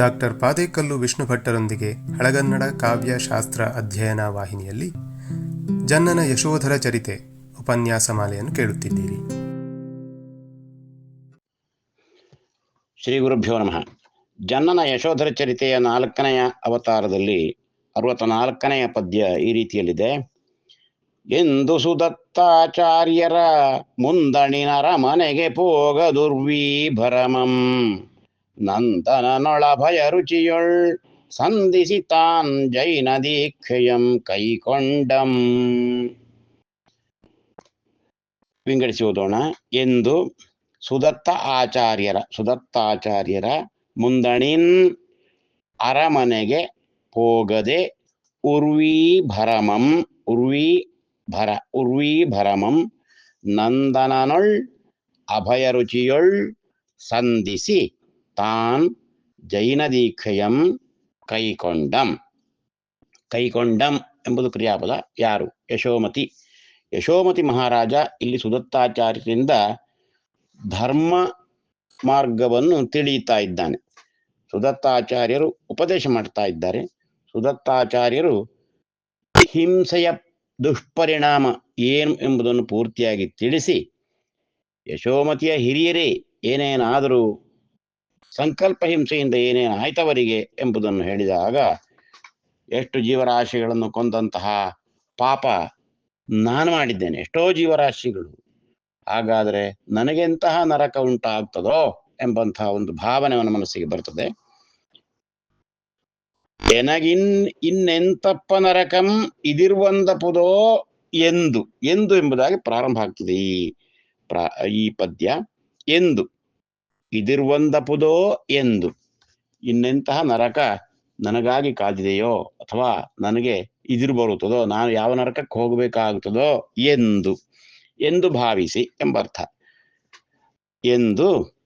Doctor Padekallu Vishnu ಭಟ್ಟರೊಂದಿಗೆ ಹಳಗನ್ನಡ ಕಾವ್ಯ ಶಾಸ್ತ್ರ ಅಧ್ಯಯನ ವಾಹಿನಿಯಲ್ಲಿ ಜನ್ನನ ಯಶೋಧರ ಚರಿತೆ ಉಪನ್ಯಾಸ ಮಾಲೆಯನ್ನು ಕೇಳುತ್ತಿದ್ದೀರಿ. ಶ್ರೀ ಗುರುಭ್ಯೋ ನಮಃ. ಜನ್ನನ ಯಶೋಧರ ಚರಿತೆಯ ನಾಲ್ಕನೆಯ ಅವತಾರದಲ್ಲಿ ಅರವತ್ತ ನಾಲ್ಕನೆಯ ಪದ್ಯ ಈ ರೀತಿಯಲ್ಲಿದೆ. ಎಂದು ಸುದತ್ತಾಚಾರ್ಯರ ಮುಂದಣಿನರ ಮನೆಗೆ ಪೋಗ ದುರ್ವೀಭರಮಂ ನಂದನನೊಳ ಭಯ ರುಚಿಯೊಳ್ ಸಂಧಿಸಿ ತಾನ್ ಜೈನ ದೀಕ್ಷೆಯಂ ಕೈಕೊಂಡಂ. ವಿಂಗಡಿಸಿ ಓದೋಣ ಎಂದು ಸುದತ್ತ ಆಚಾರ್ಯರ ಸುದತ್ತಾಚಾರ್ಯರ ಮುಂದಣಿನ್ ಅರಮನೆಗೆ ಹೋಗದೆ ಉರ್ವೀ ಭರಮಂ ಉರ್ವೀ ಭರ ಉರ್ವೀ ಭರಮಂ ನಂದನನೊಳ್ ಅಭಯ ರುಚಿಯೊಳ್ ಸಂಧಿಸಿ ತಾನ್ ಜೈನ ದೀಕ್ಷೆಯಂ ಕೈಕೊಂಡಂ ಕೈಕೊಂಡಂ ಎಂಬುದು ಕ್ರಿಯಾಪದ ಯಾರು ಯಶೋಮತಿ ಯಶೋಮತಿ ಮಹಾರಾಜ ಇಲ್ಲಿ ಸುದತ್ತಾಚಾರ್ಯರಿಂದ ಧರ್ಮ ಮಾರ್ಗವನ್ನು ತಿಳಿಯುತ್ತಾ ಇದ್ದಾನೆ. ಸುದತ್ತಾಚಾರ್ಯರು ಉಪದೇಶ ಮಾಡ್ತಾ ಇದ್ದಾರೆ. ಸುದತ್ತಾಚಾರ್ಯರು ಹಿಂಸೆಯ ದುಷ್ಪರಿಣಾಮ ಏನು ಎಂಬುದನ್ನು ಪೂರ್ತಿಯಾಗಿ ತಿಳಿಸಿ, ಯಶೋಮತಿಯ ಹಿರಿಯರೇ ಏನೇನಾದರೂ ಸಂಕಲ್ಪ ಹಿಂಸೆಯಿಂದ ಏನೇನು ಆಯ್ತವರಿಗೆ ಎಂಬುದನ್ನು ಹೇಳಿದಾಗ ಎಷ್ಟು ಜೀವರಾಶಿಗಳನ್ನು ಕೊಂದಂತಹ ಪಾಪ ನಾನು ಮಾಡಿದ್ದೇನೆ. ಎಷ್ಟೋ ಜೀವರಾಶಿಗಳು. ಹಾಗಾದರೆ ನನಗೆಂತಹ ನರಕ ಉಂಟಾಗ್ತದೋ ಎಂಬಂತಹ ಒಂದು ಭಾವನೆ ಅವನ ಮನಸ್ಸಿಗೆ ಬರ್ತದೆ. ಎನಗಿನ್ ಇನ್ನೆಂತಪ್ಪ ನರಕಂ ಇದಿರುವಂದಪುದೋ ಎಂದು. ಎಂದು ಎಂಬುದಾಗಿ ಪ್ರಾರಂಭ ಆಗ್ತದೆ ಈ ಪ್ರಾ ಈ ಪದ್ಯ. ಎಂದು. ಇದಿರುವಂದಪುದೋ ಎಂದು. ಇನ್ನೆಂತಹ ನರಕ ನನಗಾಗಿ ಕಾದಿದೆಯೋ ಅಥವಾ ನನಗೆ ಇದಿರು ಬರುತ್ತದೋ, ನಾನು ಯಾವ ನರಕಕ್ಕೆ ಹೋಗಬೇಕಾಗುತ್ತದೋ ಎಂದು ಎಂದು ಭಾವಿಸಿ ಎಂಬರ್ಥ. ಎಂದು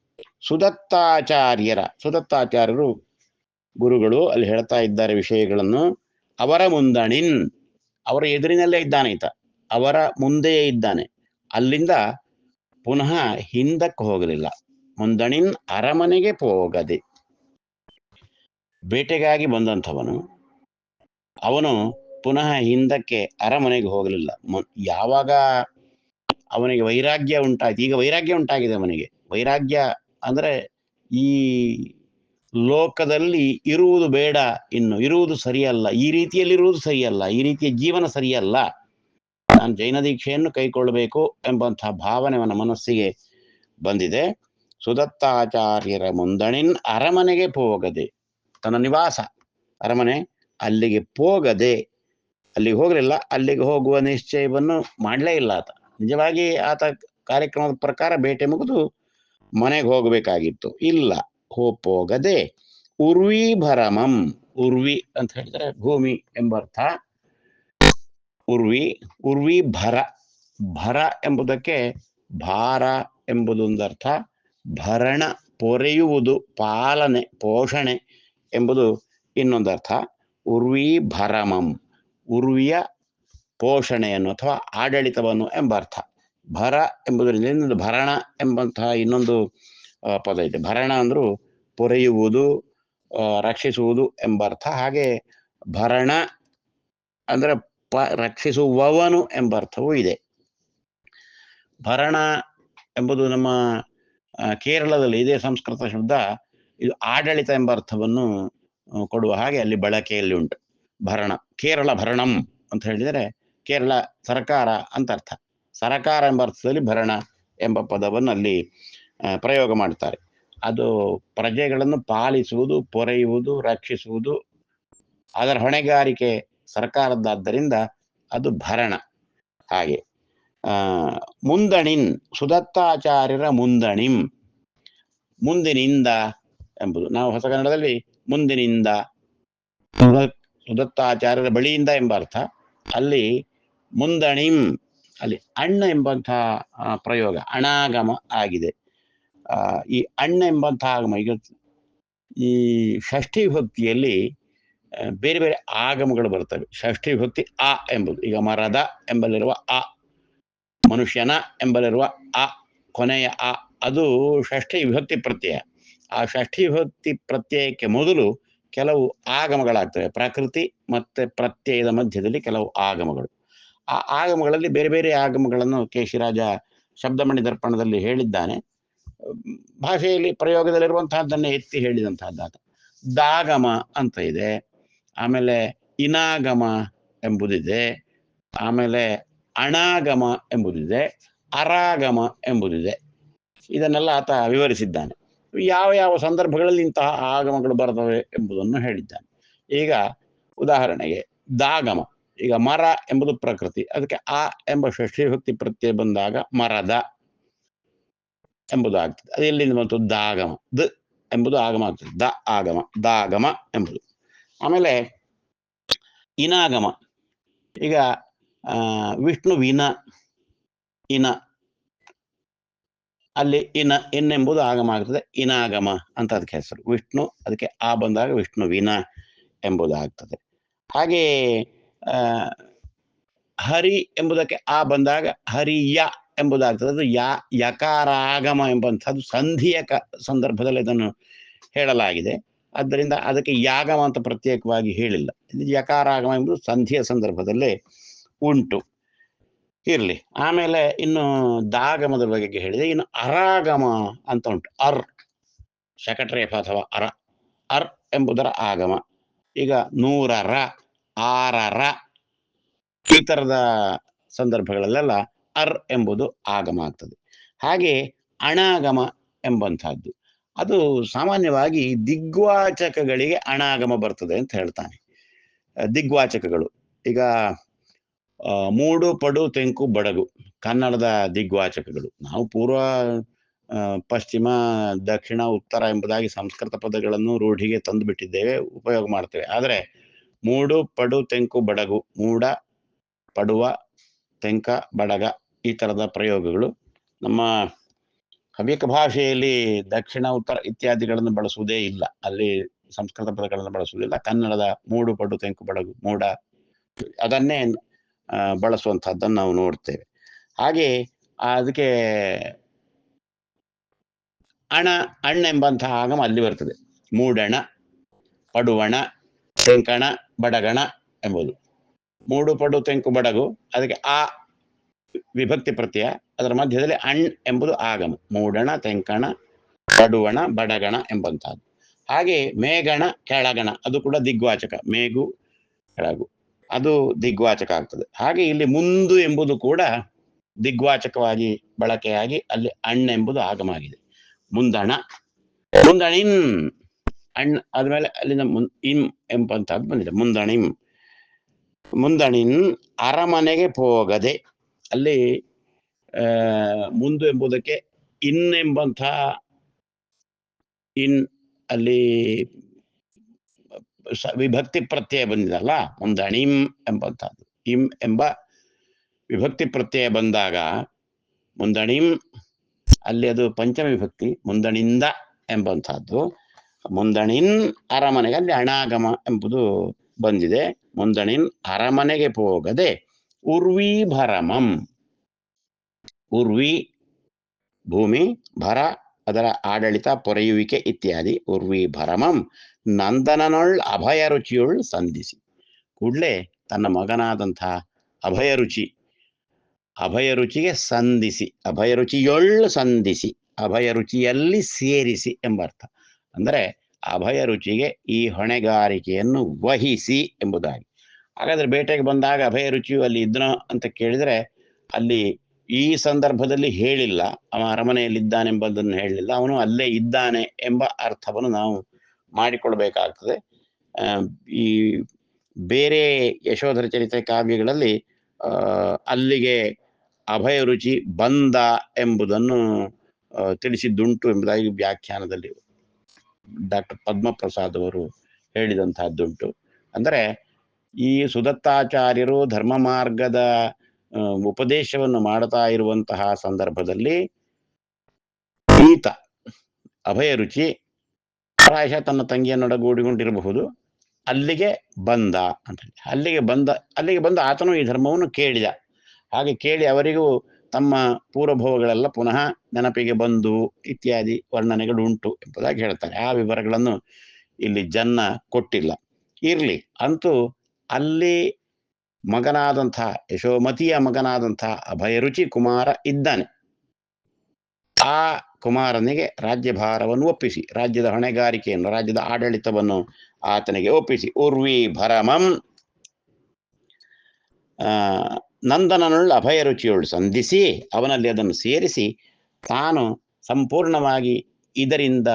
ಸುದತ್ತಾಚಾರ್ಯರ, ಸುದತ್ತಾಚಾರ್ಯರು ಗುರುಗಳು ಅಲ್ಲಿ ಹೇಳ್ತಾ ಇದ್ದಾರೆ ವಿಷಯಗಳನ್ನು. ಅವರ ಮುಂದಣಿನ್, ಅವರ ಎದುರಿನಲ್ಲೇ ಇದ್ದಾನೆ ಈತ. ಅವರ ಮುಂದೆಯೇ ಇದ್ದಾನೆ. ಅಲ್ಲಿಂದ ಪುನಃ ಹಿಂದಕ್ಕೆ ಹೋಗಲಿಲ್ಲ. ಮುಂದಣಿನ್ ಅರಮನೆಗೆ ಹೋಗದೆ ಬೇಟೆಗಾಗಿ ಬಂದಂಥವನು. ಅವನು ಪುನಃ ಹಿಂದಕ್ಕೆ ಅರಮನೆಗೆ ಹೋಗಲಿಲ್ಲ. ಯಾವಾಗ ಅವನಿಗೆ ವೈರಾಗ್ಯ ಉಂಟಾಯ್ತು, ಈಗ ವೈರಾಗ್ಯ ಉಂಟಾಗಿದೆ ಅವನಿಗೆ. ವೈರಾಗ್ಯ ಅಂದ್ರೆ ಈ ಲೋಕದಲ್ಲಿ ಇರುವುದು ಬೇಡ ಇನ್ನು, ಇರುವುದು ಸರಿಯಲ್ಲ, ಈ ರೀತಿಯಲ್ಲಿರುವುದು ಸರಿಯಲ್ಲ, ಈ ರೀತಿಯ ಜೀವನ ಸರಿಯಲ್ಲ. ನಾನು ಜೈನ ದೀಕ್ಷೆಯನ್ನು ಕೈಗೊಳ್ಳಬೇಕು ಎಂಬಂತಹ ಭಾವನೆ ಅವನ ಮನಸ್ಸಿಗೆ ಬಂದಿದೆ. ಸುದತ್ತಾಚಾರ್ಯರ ಮುಂದಣಿನ್ ಅರಮನೆಗೆ ಹೋಗದೆ ತನ್ನ ನಿವಾಸ ಅರಮನೆ ಅಲ್ಲಿಗೆ ಹೋಗದೆ ಅಲ್ಲಿಗೆ ಹೋಗಲಿಲ್ಲ, ಅಲ್ಲಿಗೆ ಹೋಗುವ ನಿಶ್ಚಯವನ್ನು ಮಾಡಲೇ ಇಲ್ಲ ಆತ. ನಿಜವಾಗಿ ಆತ ಕಾರ್ಯಕ್ರಮದ ಪ್ರಕಾರ ಬೇಟೆ ಮುಗಿದು ಮನೆಗೆ ಹೋಗಬೇಕಾಗಿತ್ತು. ಇಲ್ಲ ಹೋಗದೆ ಉರ್ವಿ ಭರಮಂ. ಉರ್ವಿ ಅಂತ ಹೇಳಿದ್ರೆ ಭೂಮಿ ಎಂಬರ್ಥ. ಉರ್ವಿ ಉರ್ವಿ ಭರ ಭರ ಎಂಬುದಕ್ಕೆ ಭಾರ ಎಂಬುದೊಂದರ್ಥ ಭರಣ ಪೊರೆಯುವುದು ಪಾಲನೆ, ಪೋಷಣೆ ಎಂಬುದು ಇನ್ನೊಂದರ್ಥ. ಉರ್ವಿ ಭರಮಂ, ಉರ್ವಿಯ ಪೋಷಣೆಯನ್ನು ಅಥವಾ ಆಡಳಿತವನ್ನು ಎಂಬರ್ಥ. ಭರ ಎಂಬುದರಿಂದ ಇನ್ನೊಂದು ಭರಣ ಎಂಬಂತಹ ಇನ್ನೊಂದು ಪದ ಇದೆ. ಭರಣ ಅಂದ್ರು ಪೊರೆಯುವುದು ರಕ್ಷಿಸುವುದು ರಕ್ಷಿಸುವುದು ಎಂಬರ್ಥ. ಹಾಗೆ ಭರಣ ಅಂದ್ರೆ ಪ, ರಕ್ಷಿಸುವವನು ಎಂಬರ್ಥವೂ ಇದೆ. ಭರಣ ಎಂಬುದು ನಮ್ಮ ಕೇರಳದಲ್ಲಿ ಇದೇ ಸಂಸ್ಕೃತ ಶಬ್ದ ಇದು ಆಡಳಿತ ಎಂಬ ಅರ್ಥವನ್ನು ಕೊಡುವ ಹಾಗೆ ಅಲ್ಲಿ ಬಳಕೆಯಲ್ಲಿ ಉಂಟು. ಭರಣ, ಕೇರಳ ಭರಣಂ ಅಂತ ಹೇಳಿದರೆ ಕೇರಳ ಸರ್ಕಾರ ಅಂತ ಅರ್ಥ. ಸರಕಾರ ಎಂಬ ಅರ್ಥದಲ್ಲಿ ಭರಣ ಎಂಬ ಪದವನ್ನು ಅಲ್ಲಿ ಪ್ರಯೋಗ ಮಾಡ್ತಾರೆ ಅದು ಪ್ರಜೆಗಳನ್ನು ಪಾಲಿಸುವುದು, ಪೊರೆಯುವುದು, ರಕ್ಷಿಸುವುದು, ಅದರ ಹೊಣೆಗಾರಿಕೆ ಸರ್ಕಾರದ್ದಾದ್ದರಿಂದ ಅದು ಭರಣ. ಹಾಗೆ. ಮುಂದಣಿನ್, ಸುದತ್ತಾಚಾರ್ಯರ ಮುಂದಣಿಂ, ಮುಂದಿನಿಂದ ಎಂಬುದು. ನಾವು ಹೊಸ ಕನ್ನಡದಲ್ಲಿ ಮುಂದಿನಿಂದ, ಸುದ- ಸುದತ್ತಾಚಾರ್ಯರ ಬಳಿಯಿಂದ ಎಂಬ ಅರ್ಥ. ಅಲ್ಲಿ ಮುಂದಣಿಂ, ಅಲ್ಲಿ ಅಣ್ಣ ಎಂಬಂತಹ ಪ್ರಯೋಗ, ಅಣಾಗಮ ಆಗಿದೆ. ಈ ಅಣ್ಣ ಎಂಬಂತಹ ಆಗಮ, ಈಗ ಈ ಷಷ್ಠಿ ಭಕ್ತಿಯಲ್ಲಿ ಬೇರೆ ಬೇರೆ ಆಗಮಗಳು ಬರ್ತವೆ. ಷಷ್ಠಿ ಭಕ್ತಿ ಆ ಎಂಬುದು. ಈಗ ಮರದ ಎಂಬಲ್ಲಿರುವ ಆ ಮನುಷ್ಯನ ಎಂಬಲಿರುವ ಆ ಕೊನೆಯ ಆ, ಅದು ಷಷ್ಠಿ ವಿಭಕ್ತಿ ಪ್ರತ್ಯಯ. ಆ ಷಷ್ಠಿ ವಿಭಕ್ತಿ ಪ್ರತ್ಯಯಕ್ಕೆ ಮೊದಲು ಕೆಲವು ಆಗಮಗಳಾಗ್ತವೆ. ಪ್ರಕೃತಿ ಮತ್ತೆ ಪ್ರತ್ಯಯದ ಮಧ್ಯದಲ್ಲಿ ಕೆಲವು ಆಗಮಗಳು. ಆ ಆಗಮಗಳಲ್ಲಿ ಬೇರೆ ಬೇರೆ ಆಗಮಗಳನ್ನು ಕೇಶಿರಾಜ ಶಬ್ದಮಣಿ ದರ್ಪಣದಲ್ಲಿ ಹೇಳಿದ್ದಾನೆ. ಭಾಷೆಯಲ್ಲಿ ಪ್ರಯೋಗದಲ್ಲಿರುವಂತಹದ್ದನ್ನೇ ಎತ್ತಿ ಹೇಳಿದಂತಹದ್ದಾತ ದಾಗಮ ಅಂತ ಇದೆ. ಆಮೇಲೆ ಇನಾಗಮ ಎಂಬುದಿದೆ. ಆಮೇಲೆ ಅಣಾಗಮ ಎಂಬುದಿದೆ, ಅರಾಗಮ ಎಂಬುದಿದೆ. ಇದನ್ನೆಲ್ಲ ಆತ ವಿವರಿಸಿದ್ದಾನೆ. ಯಾವ ಯಾವ ಸಂದರ್ಭಗಳಲ್ಲಿ ಇಂತಹ ಆಗಮಗಳು ಬರ್ತವೆ ಎಂಬುದನ್ನು ಹೇಳಿದ್ದಾನೆ. ಈಗ ಉದಾಹರಣೆಗೆ ದಾಗಮ, ಈಗ ಮರ ಎಂಬುದು ಪ್ರಕೃತಿ, ಅದಕ್ಕೆ ಆ ಎಂಬ ಷಷ್ಠಿ ವಿಭಕ್ತಿ ಪ್ರತ್ಯಯ ಬಂದಾಗ ಮರದ ಎಂಬುದು ಆಗ್ತದೆ. ಅದು ಎಲ್ಲಿಂದ ಬಂತು? ದಾಗಮ, ದ ಎಂಬುದು ಆಗಮ ಆಗ್ತದೆ. ದ ಆಗಮ, ದಾಗಮ ಎಂಬುದು. ಆಮೇಲೆ ಇನಾಗಮ, ಈಗ ವಿಷ್ಣುವಿನ ಇನ. ಅಲ್ಲಿ ಇನ ಇನ್ನೆಂಬುದು ಆಗಮ ಆಗ್ತದೆ. ಇನಾಗಮ ಅಂತ ಅದಕ್ಕೆ ಹೆಸರು. ವಿಷ್ಣು, ಅದಕ್ಕೆ ಆ ಬಂದಾಗ ವಿಷ್ಣುವಿನ ಎಂಬುದು ಆಗ್ತದೆ. ಹಾಗೆ ಹರಿ ಎಂಬುದಕ್ಕೆ ಆ ಬಂದಾಗ ಹರಿಯ ಎಂಬುದಾಗ್ತದೆ. ಅದು ಯಾ, ಯಕಾರ ಆಗಮ ಎಂಬಂಥದ್ದು ಸಂಧಿಯ ಕ, ಸಂದರ್ಭದಲ್ಲಿ ಇದನ್ನು ಹೇಳಲಾಗಿದೆ. ಆದ್ದರಿಂದ ಅದಕ್ಕೆ ಯಾಗಮ ಅಂತ ಪ್ರತ್ಯೇಕವಾಗಿ ಹೇಳಿಲ್ಲ. ಇದು ಯಕಾರಾಗಮ ಎಂಬುದು ಸಂಧಿಯ ಸಂದರ್ಭದಲ್ಲೇ ಉಂಟು. ಇರಲಿ. ಆಮೇಲೆ ಇನ್ನು ದಾಗಮದ ಬಗೆಗೆ ಹೇಳಿದೆ ಇನ್ನು ಅರಾಗಮ ಅಂತ ಉಂಟು. ಅರ್ ಶಕಟ್ರೇಫ ಅಥವಾ ಅರ. ಅರ್ ಎಂಬುದರ ಆಗಮ. ಈಗ ನೂರರ, ಆರರ ಈ ಥರದ ಸಂದರ್ಭಗಳಲ್ಲೆಲ್ಲ ಅರ್ ಎಂಬುದು ಆಗಮ ಆಗ್ತದೆ. ಹಾಗೆ ಅಣಾಗಮ ಎಂಬಂತಹದ್ದು ಅದು ಸಾಮಾನ್ಯವಾಗಿ ದಿಗ್ವಾಚಕಗಳಿಗೆ ಅಣಾಗಮ ಬರ್ತದೆ ಅಂತ ಹೇಳ್ತಾನೆ. ದಿಗ್ವಾಚಕಗಳು. ಈಗ ಮೂಡು, ಪಡು, ತೆಂಕು, ಬಡಗು ಕನ್ನಡದ ದಿಗ್ವಾಚಕಗಳು. ನಾವು ಪೂರ್ವ ಪಶ್ಚಿಮ, ದಕ್ಷಿಣ, ಉತ್ತರ ಎಂಬುದಾಗಿ ಸಂಸ್ಕೃತ ಪದಗಳನ್ನು ರೂಢಿಗೆ ತಂದು ಬಿಟ್ಟಿದ್ದೇವೆ, ಉಪಯೋಗ ಮಾಡ್ತೇವೆ. ಆದರೆ ಮೂಡು, ಪಡು, ತೆಂಕು, ಬಡಗು, ಮೂಡ, ಪಡುವ, ತೆಂಕ, ಬಡಗ ಈ ಥರದ ಪ್ರಯೋಗಗಳು ನಮ್ಮ ಹವ್ಯಕ ಭಾಷೆಯಲ್ಲಿ ದಕ್ಷಿಣ, ಉತ್ತರ ಇತ್ಯಾದಿಗಳನ್ನು ಬಳಸುವುದೇ ಇಲ್ಲ. ಅಲ್ಲಿ ಸಂಸ್ಕೃತ ಪದಗಳನ್ನು ಬಳಸುವುದಿಲ್ಲ. ಕನ್ನಡದ ಮೂಡು, ಪಡು, ತೆಂಕು, ಬಡಗು, ಮೂಡ ಅದನ್ನೇ ಬಳಸುವಂತಹದ್ದನ್ನು ನಾವು ನೋಡ್ತೇವೆ. ಹಾಗೆ ಅದಕ್ಕೆ ಅಣ ಅಣ್ಣ ಎಂಬಂತಹ ಆಗಮ ಅಲ್ಲಿ ಬರ್ತದೆ. ಮೂಡಣ, ಪಡುವಣ, ತೆಂಕಣ, ಬಡಗಣ ಎಂಬುದು. ಮೂಡು, ಪಡು, ತೆಂಕು, ಬಡಗು ಅದಕ್ಕೆ ಆ ವಿಭಕ್ತಿ ಪ್ರತ್ಯಯ ಅದರ ಮಧ್ಯದಲ್ಲಿ ಅಣ್ ಎಂಬುದು ಆಗಮ. ಮೂಡಣ, ತೆಂಕಣ, ಪಡುವಣ, ಬಡಗಣ ಎಂಬಂತಹದ್ದು. ಹಾಗೆ ಮೇಗಣ ಕೆಳಗಣ ಅದು ಕೂಡ ದಿಗ್ವಾಚಕ. ಮೇಗು ಕೆಳಗು. ಅದು ದಿಗ್ವಾಚಕ ಆಗ್ತದೆ ಹಾಗೆ ಇಲ್ಲಿ ಮುಂದು ಎಂಬುದು ಕೂಡ ದಿಗ್ವಾಚಕವಾಗಿ ಬಳಕೆಯಾಗಿ ಅಲ್ಲಿ ಅಣ್ಣ ಎಂಬುದು ಆಗಮ ಆಗಿದೆ. ಮುಂದಣ ಮುಂದಣಿನ್ ಅಣ್ಣ ಆದ್ಮೇಲೆ ಅಲ್ಲಿಂದ ಮುನ್, ಇಂ ಎಂಬಂತಹದ್ದು ಬಂದಿದೆ. ಮುಂದಣಿಂ ಮುಂದಣಿನ್ ಅರಮನೆಗೆ ಹೋಗದೆ ಅಲ್ಲಿ ಮುಂದು ಎಂಬುದಕ್ಕೆ ಇನ್ ಎಂಬಂತಹ ಇನ್ ಅಲ್ಲಿ ವಿಭಕ್ತಿ ಪ್ರತ್ಯಯ ಬಂದಿದಲ್ಲ? ಮುಂದಣಿಂ ಎಂಬಂಥದ್ದು. ಇಂ ಎಂಬ ವಿಭಕ್ತಿ ಪ್ರತ್ಯಯ ಬಂದಾಗ ಮುಂದಣಿಂ ಅಲ್ಲಿ ಅದು ಪಂಚಮ ವಿಭಕ್ತಿ, ಮುಂದಣಿಂದ ಎಂಬಂಥದ್ದು. ಮುಂದಣಿನ್ ಅರಮನೆಗೆ ಅಲ್ಲಿ ಅಣಾಗಮ ಎಂಬುದು ಬಂದಿದೆ. ಮುಂದಣಿನ್ ಅರಮನೆಗೆ ಹೋಗದೆ ಉರ್ವಿ ಭರಮಂ. ಉರ್ವಿ ಭೂಮಿ, ಭರ ಅದರ ಆಡಳಿತ ಪೊರೆಯುವಿಕೆ ಇತ್ಯಾದಿ. ಉರ್ವಿ ಭರಮಂ ನಂದನನೊಳ್ ಅಭಯ ರುಚಿಯುಳ್ ಸಂಧಿಸಿ. ಕೂಡಲೇ ತನ್ನ ಮಗನಾದಂಥ ಅಭಯ ರುಚಿ, ಅಭಯ ರುಚಿಗೆ ಸಂಧಿಸಿ, ಅಭಯ ರುಚಿಯೊಳ್ ಸಂಧಿಸಿ, ಅಭಯ ರುಚಿಯಲ್ಲಿ ಸೇರಿಸಿ ಎಂಬರ್ಥ. ಅಂದರೆ ಅಭಯ ರುಚಿಗೆ ಈ ಹೊಣೆಗಾರಿಕೆಯನ್ನು ವಹಿಸಿ ಎಂಬುದಾಗಿ. ಹಾಗಾದ್ರೆ ಬೇಟೆಗೆ ಬಂದಾಗ ಅಭಯ ರುಚಿಯು ಅಲ್ಲಿ ಇದ್ನೋ ಅಂತ ಕೇಳಿದ್ರೆ ಅಲ್ಲಿ ಈ ಸಂದರ್ಭದಲ್ಲಿ ಹೇಳಿಲ್ಲ. ಅವ ಅರಮನೆಯಲ್ಲಿದ್ದಾನೆಂಬುದನ್ನು ಹೇಳಲಿಲ್ಲ. ಅವನು ಅಲ್ಲೇ ಇದ್ದಾನೆ ಎಂಬ ಅರ್ಥವನ್ನು ನಾವು ಮಾಡಿಕೊಳ್ಬೇಕಾಗ್ತದೆ ಈ ಬೇರೆ ಯಶೋಧರ ಚರಿತ್ರೆ ಕಾವ್ಯಗಳಲ್ಲಿ ಅಲ್ಲಿಗೆ ಅಭಯ ರುಚಿ ಬಂದ ಎಂಬುದನ್ನು ತಿಳಿಸಿದ್ದುಂಟು ಎಂಬುದಾಗಿ ವ್ಯಾಖ್ಯಾನದಲ್ಲಿ ಡಾಕ್ಟರ್ ಪದ್ಮಪ್ರಸಾದ್ ಅವರು ಹೇಳಿದಂತಹದ್ದುಂಟು. ಅಂದರೆ ಈ ಸುದತ್ತಾಚಾರ್ಯರು ಧರ್ಮ ಮಾರ್ಗದ ಉಪದೇಶವನ್ನು ಮಾಡ್ತಾ ಇರುವಂತಹ ಸಂದರ್ಭದಲ್ಲಿ ಈತ, ಅಭಯ ರುಚಿ ಪ್ರಾಯಶಃ ತನ್ನ ತಂಗಿಯನ್ನೊಡಗೂಡಿಕೊಂಡಿರಬಹುದು ಅಲ್ಲಿಗೆ ಬಂದ ಅಂತ ಅಲ್ಲಿಗೆ ಬಂದ ಅಲ್ಲಿಗೆ ಬಂದ ಆತನು ಈ ಧರ್ಮವನ್ನು ಕೇಳಿದ. ಹಾಗೆ ಕೇಳಿ ಅವರಿಗೂ ತಮ್ಮ ಪೂರ್ವಭವಗಳೆಲ್ಲ ಪುನಃ ನೆನಪಿಗೆ ಬಂದು ಇತ್ಯಾದಿ ವರ್ಣನೆಗಳು ಉಂಟು ಎಂಬುದಾಗಿ ಹೇಳ್ತಾರೆ. ಆ ವಿವರಗಳನ್ನು ಇಲ್ಲಿ ಜನ್ನ ಕೊಟ್ಟಿಲ್ಲ. ಇರ್ಲಿ, ಅಂತೂ ಅಲ್ಲಿ ಮಗನಾದಂಥ, ಯಶೋಮತಿಯ ಮಗನಾದಂಥ ಅಭಯರುಚಿ ಕುಮಾರ ಇದ್ದಾನೆ. ಆ ಕುಮಾರನಿಗೆ ರಾಜ್ಯಭಾರವನ್ನು ಒಪ್ಪಿಸಿ, ರಾಜ್ಯದ ಹೊಣೆಗಾರಿಕೆಯನ್ನು, ರಾಜ್ಯದ ಆಡಳಿತವನ್ನು ಆತನಿಗೆ ಒಪ್ಪಿಸಿ. ಉರ್ವಿ ಭರಮಂ ನಂದನನುಳ್ಳ ಅಭಯ ರುಚಿಯುಳ್ಳು ಸಂಧಿಸಿ, ಅವನಲ್ಲಿ ಅದನ್ನು ಸೇರಿಸಿ, ತಾನು ಸಂಪೂರ್ಣವಾಗಿ ಇದರಿಂದ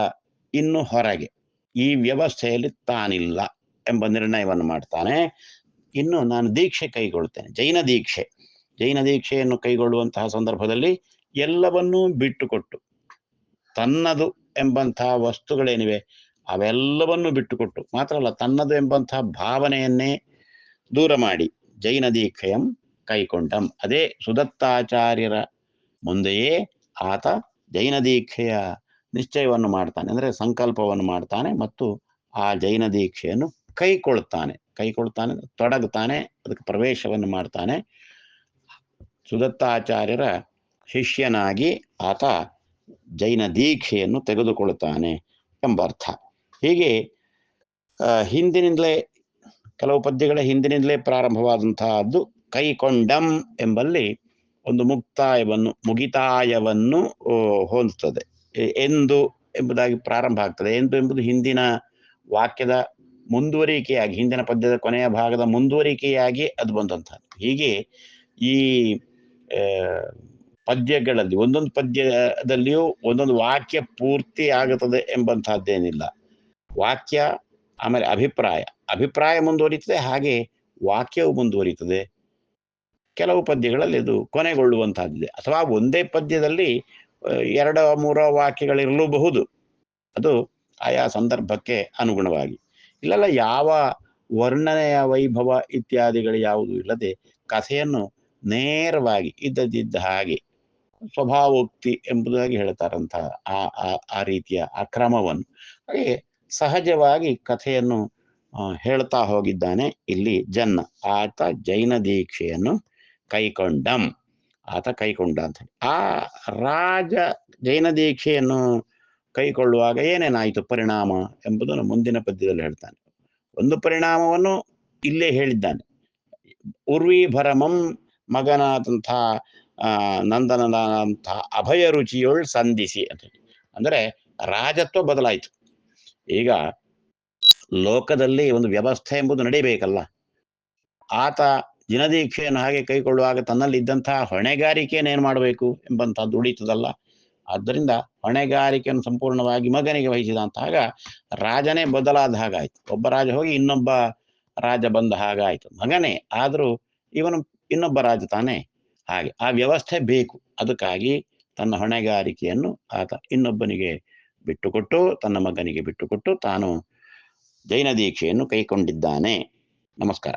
ಇನ್ನು ಹೊರಗೆ, ಈ ವ್ಯವಸ್ಥೆಯಲ್ಲಿ ತಾನಿಲ್ಲ ಎಂಬ ನಿರ್ಣಯವನ್ನು ಮಾಡ್ತಾನೆ. ಇನ್ನು ನಾನು ದೀಕ್ಷೆ ಕೈಗೊಳ್ತೇನೆ ಜೈನ ದೀಕ್ಷೆ. ಜೈನ ದೀಕ್ಷೆಯನ್ನು ಕೈಗೊಳ್ಳುವಂತಹ ಸಂದರ್ಭದಲ್ಲಿ ಎಲ್ಲವನ್ನೂ ಬಿಟ್ಟುಕೊಟ್ಟು, ತನ್ನದು ಎಂಬಂತಹ ವಸ್ತುಗಳೇನಿವೆ ಅವೆಲ್ಲವನ್ನು ಬಿಟ್ಟುಕೊಟ್ಟು, ಮಾತ್ರ ಅಲ್ಲ, ತನ್ನದು ಎಂಬಂತಹ ಭಾವನೆಯನ್ನೇ ದೂರ ಮಾಡಿ ಜೈನ ದೀಕ್ಷೆಯಂ ಕೈಕೊಂಡಂ. ಅದೇ ಸುದತ್ತಾಚಾರ್ಯರ ಮುಂದೆಯೇ ಆತ ಜೈನ ದೀಕ್ಷೆಯ ನಿಶ್ಚಯವನ್ನು ಮಾಡ್ತಾನೆ, ಅಂದರೆ ಸಂಕಲ್ಪವನ್ನು ಮಾಡ್ತಾನೆ ಮತ್ತು ಆ ಜೈನ ದೀಕ್ಷೆಯನ್ನು ಕೈಕೊಳ್ತಾನೆ. ಕೈಕೊಳ್ತಾನೆ ತೊಡಗುತ್ತಾನೆ ಅದಕ್ಕೆ ಪ್ರವೇಶವನ್ನು ಮಾಡ್ತಾನೆ. ಸುದತ್ತಾಚಾರ್ಯರ ಶಿಷ್ಯನಾಗಿ ಆತ ಜೈನ ದೀಕ್ಷೆಯನ್ನು ತೆಗೆದುಕೊಳ್ಳುತ್ತಾನೆ ಎಂಬ ಅರ್ಥ. ಹೀಗೆ ಹಿಂದಿನಿಂದಲೇ, ಕೆಲವು ಪದ್ಯಗಳ ಹಿಂದಿನಿಂದಲೇ ಪ್ರಾರಂಭವಾದಂತಹದ್ದು ಕೈಕೊಂಡಂ ಎಂಬಲ್ಲಿ ಒಂದು ಮುಕ್ತಾಯವನ್ನು, ಮುಗಿತಾಯವನ್ನು ಹೊಂದುತ್ತದೆ ಎಂದು ಎಂಬುದಾಗಿ ಪ್ರಾರಂಭ ಆಗ್ತದೆ. ಎಂದು ಎಂಬುದು ಹಿಂದಿನ ವಾಕ್ಯದ ಮುಂದುವರಿಕೆಯಾಗಿ, ಹಿಂದಿನ ಪದ್ಯದ ಕೊನೆಯ ಭಾಗದ ಮುಂದುವರಿಕೆಯಾಗಿ ಅದು ಬಂದಂತಹ ಹೀಗೆ ಈ ಪದ್ಯಗಳಲ್ಲಿ, ಒಂದೊಂದು ಪದ್ಯದಲ್ಲಿಯೂ ಒಂದೊಂದು ವಾಕ್ಯ ಪೂರ್ತಿ ಆಗುತ್ತದೆ ಎಂಬಂತಹದ್ದೇನಿಲ್ಲ ವಾಕ್ಯ, ಆಮೇಲೆ ಅಭಿಪ್ರಾಯ. ಅಭಿಪ್ರಾಯ ಮುಂದುವರಿತದೆ, ಹಾಗೆ ವಾಕ್ಯವು ಮುಂದುವರಿತದೆ. ಕೆಲವು ಪದ್ಯಗಳಲ್ಲಿ ಅದು ಕೊನೆಗೊಳ್ಳುವಂತಹದ್ದಿದೆ ಅಥವಾ ಒಂದೇ ಪದ್ಯದಲ್ಲಿ ಎರಡು, ಮೂರೋ ವಾಕ್ಯಗಳಿರಲೂಬಹುದು. ಅದು ಆಯಾ ಸಂದರ್ಭಕ್ಕೆ ಅನುಗುಣವಾಗಿ. ಇಲ್ಲೆಲ್ಲ, ಯಾವ ವರ್ಣನೆಯ ವೈಭವ ಇತ್ಯಾದಿಗಳು ಯಾವುದು ಇಲ್ಲದೆ ಕಥೆಯನ್ನು ನೇರವಾಗಿ ಇದ್ದದಿದ್ದ ಹಾಗೆ ಸ್ವಭಾವೋಕ್ತಿ ಎಂಬುದಾಗಿ ಹೇಳ್ತಾರಂತಹ ಆ, ಆ- ರೀತಿಯ ಆ ಕ್ರಮವನ್ನು ಹಾಗೆ ಸಹಜವಾಗಿ ಕಥೆಯನ್ನು ಹೇಳ್ತಾ ಹೋಗಿದ್ದಾನೆ ಇಲ್ಲಿ ಜನ್ನ. ಆತ ಜೈನ ದೀಕ್ಷೆಯನ್ನು ಕೈಕೊಂಡಂ. ಆತ ಕೈಕೊಂಡ ಅಂತ ಆ ರಾಜ ಜೈನ ದೀಕ್ಷೆಯನ್ನು ಕೈಕೊಳ್ಳುವಾಗ ಏನೇನಾಯಿತು ಪರಿಣಾಮ ಎಂಬುದನ್ನು ಮುಂದಿನ ಪದ್ಯದಲ್ಲಿ ಹೇಳ್ತಾನೆ. ಒಂದು ಪರಿಣಾಮವನ್ನು ಇಲ್ಲೇ ಹೇಳಿದ್ದಾನೆ. ಉರ್ವಿ ಭರಮಂ ಮಗನಾದಂಥ ನಂದನನಾದಂಥ ಅಭಯ ರುಚಿಯೊಳ್ ಸಂಧಿಸಿ ಅಂತ ಅಂದರೆ ರಾಜತ್ವ ಬದಲಾಯಿತು. ಈಗ ಲೋಕದಲ್ಲಿ ಒಂದು ವ್ಯವಸ್ಥೆ ಎಂಬುದು ನಡೀಬೇಕಲ್ಲ. ಆತ ದಿನದೀಕ್ಷೆಯನ್ನು ಹಾಗೆ ಕೈಗೊಳ್ಳುವಾಗ ತನ್ನಲ್ಲಿ ಇದ್ದಂತಹ ಹೊಣೆಗಾರಿಕೆಯನ್ನು ಏನು ಮಾಡಬೇಕು ಎಂಬಂಥದ್ದು ಉಳಿತದಲ್ಲ. ಆದ್ದರಿಂದ ಹೊಣೆಗಾರಿಕೆಯನ್ನು ಸಂಪೂರ್ಣವಾಗಿ ಮಗನಿಗೆ ವಹಿಸಿದಂತಾಗ ರಾಜನೇ ಬದಲಾದ ಹಾಗಾಯ್ತು. ಒಬ್ಬ ರಾಜ ಹೋಗಿ ಇನ್ನೊಬ್ಬ ರಾಜ ಬಂದ ಹಾಗಾಯ್ತು. ಮಗನೇ, ಆದರೂ ಇವನು ಇನ್ನೊಬ್ಬ ರಾಜ ತಾನೇ? ಹಾಗೆ, ಆ ವ್ಯವಸ್ಥೆ ಬೇಕು. ಅದಕ್ಕಾಗಿ ತನ್ನ ಹೊಣೆಗಾರಿಕೆಯನ್ನು ಆತ ಇನ್ನೊಬ್ಬನಿಗೆ ಬಿಟ್ಟುಕೊಟ್ಟು, ತನ್ನ ಮಗನಿಗೆ ಬಿಟ್ಟುಕೊಟ್ಟು ತಾನು ಜೈನ ದೀಕ್ಷೆಯನ್ನು ಕೈಕೊಂಡಿದ್ದಾನೆ ನಮಸ್ಕಾರ.